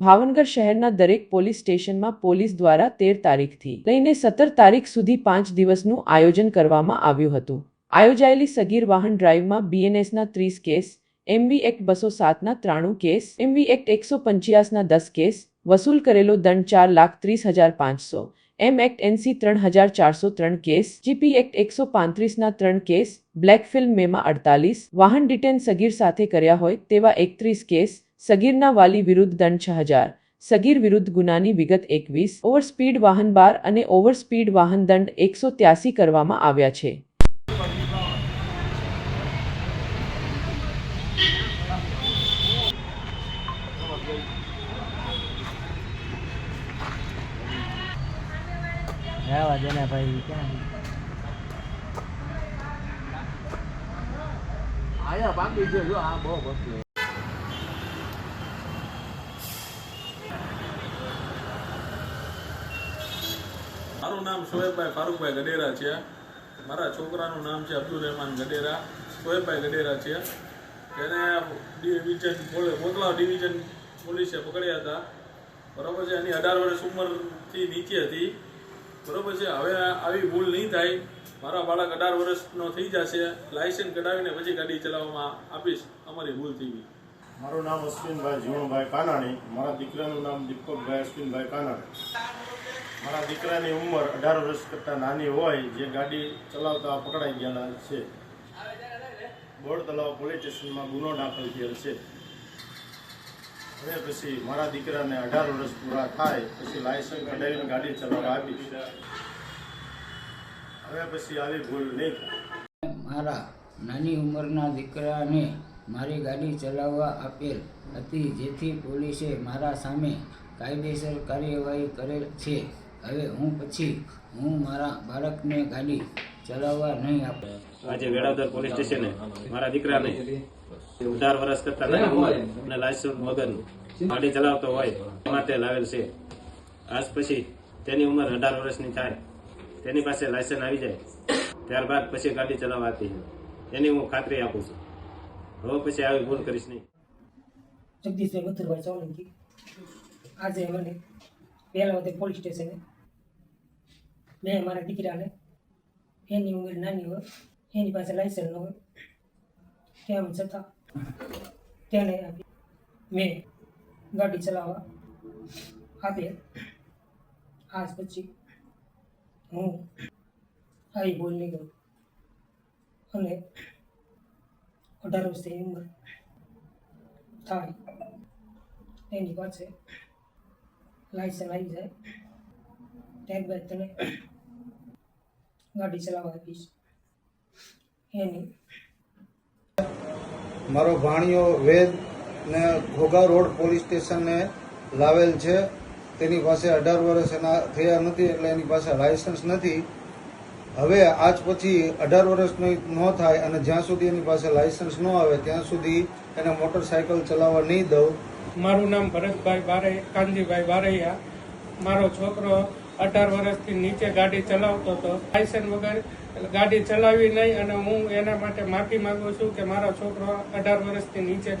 ભાવનગર શહેરના દરેક પોલીસ સ્ટેશનમાં પોલીસ દ્વારા તેર તારીખથી લઈને સત્તર તારીખ સુધી પાંચ દિવસનું આયોજન કરવામાં આવ્યું હતું. આયોજાયેલી સગીર વાહન ડ્રાઈવમાં બીએનએસના ત્રીસ કેસ, એમવી એક્ટ બસો સાતના ત્રાણું કેસ, એમવી એક્ટ એકસો પંચ્યાસના દસ કેસ, વસૂલ કરેલો દંડ ચાર લાખ ત્રીસ હજાર પાંચસો, એમ એક્ટ એનસી ત્રણ હજાર ચારસો ત્રણ કેસ, જીપી એક્ટ એકસો પાંત્રીસના ત્રણ કેસ, બ્લેક ફિલ્મ મેમાં અડતાલીસ, વાહન ડિટેન સગીર સાથે કર્યા હોય તેવા એકત્રીસ કેસ સગીરના વાલી વિરુદ્ધ દંડ છ હજાર. સગીર વિરુદ્ધ ગુનાની વિગત એકવીસ. ઓવર સ્પીડ વાહન બાર અને ઓવર સ્પીડ વાહન દંડ એકસો ત્યાસી કરવામાં આવ્યા છે. ભાઈ ક્યાં બાકી છે જો આ બહુ વસ્તુ મારું નામ શોએબભાઈ ફારૂકભાઈ ગડેરા છે. મારા છોકરાનું નામ છે અબ્દુલ રહેમાન ગડેરા. શોએબભાઈ ગડેરા છે. તેને ડિવિઝન મોકલાવ ડિવિઝન પોલીસે પકડ્યા હતા. બરોબર છે, એની અઢાર વર્ષ ઉંમરથી નીચે હતી. બરોબર છે, હવે આવી ભૂલ નહીં થાય. મારા બાળક અઢાર વર્ષનો થઈ જશે. લાયસન્સ કઢાવીને પછી ગાડી ચલાવવામાં આપીશ. અમારી ભૂલ થઈ ગઈ. મારું નામ અશ્વિનભાઈ જીવણભાઈ કાનાણી. મારા દીકરાનું નામ દીપકભાઈ અશ્વિનભાઈ કાનાણી. મારા દીકરાની ઉંમર અઢાર વર્ષ કરતાં નાની હોય, જે ગાડી ચલાવતા પકડાઈ ગયેલા છે. બોર્ડ તલાવ પોલીસ સ્ટેશનમાં ગુનો દાખલ થયેલ છે. હવે પછી મારા દીકરાને અઢાર વર્ષ પૂરા થાય, પછી લાયસન્સ કઢાવીને ગાડી ચલાવવા આપી હવે પછી આવી ભૂલ નહીં મારા નાની ઉંમરના દીકરાને મારી ગાડી ચલાવવા આપેલ હતી, જેથી પોલીસે મારા સામે કાયદેસર કાર્યવાહી કરેલ છે. હવે હું પછી હું મારા બાળકને ગાડી ચલાવવા નહીં આપે. આજે વેળાવદર પોલીસ સ્ટેશને મારા દીકરાને અઢાર વર્ષ કરતા નાની ઉંમર અને લાયસન્સ વગર ગાડી ચલાવતો હોય માટે લાવેલ છે. આજ પછી તેની ઉંમર અઢાર વર્ષની થાય. તેની પાસે લાયસન્સ આવી જાય. ત્યારબાદ પછી ગાડી ચલાવવા આપી એની હું ખાતરી આપું છું. હવે પછી આવી ભૂલ કરીશ નહીં. જગદીશભાઈ મથુરભાઈ સોલંકી આજે મને પહેલા વખતે પોલીસ સ્ટેશને મેં મારા દીકરાને, એની ઉંમર નાની હોય, એની પાસે લાઇસન્સ ન હોય તેમ છતાં તેને આપી મેં ગાડી ચલાવવા આપે આજ પછી હું આવી બોલ નહીં કરું અને અઢાર વર્ષની ઉંમર થાય. એની પાસે લાયસન્સ આવી જાય. ત્યારબાદ તને ગાડી ચલાવવા આપીશ. એની મારો ભાણિયો વેદ ને ઘોઘા રોડ પોલીસ સ્ટેશને લાવેલ છે. તેની પાસે અઢાર વર્ષ એના થયા નથી એટલે એની પાસે લાયસન્સ નથી. હવે આજ પછી અઢાર વર્ષનો ન થાય અને જ્યાં સુધી એની પાસે લાયસન્સ ન આવે, ત્યાં સુધી એને મોટરસાયકલ ચલાવવા નહીં દઉં. મારું નામ ભરતભાઈ બારે કાનજીભાઈ બારૈયા મારો છોકરો અઢાર વર્ષથી નીચે ગાડી ચલાવતો હતો. લાયસન્સ વગર ગાડી ચલાવી નહીં અને હું એના માટે માફી માંગુ છું કે મારો છોકરો અઢાર વર્ષથી નીચે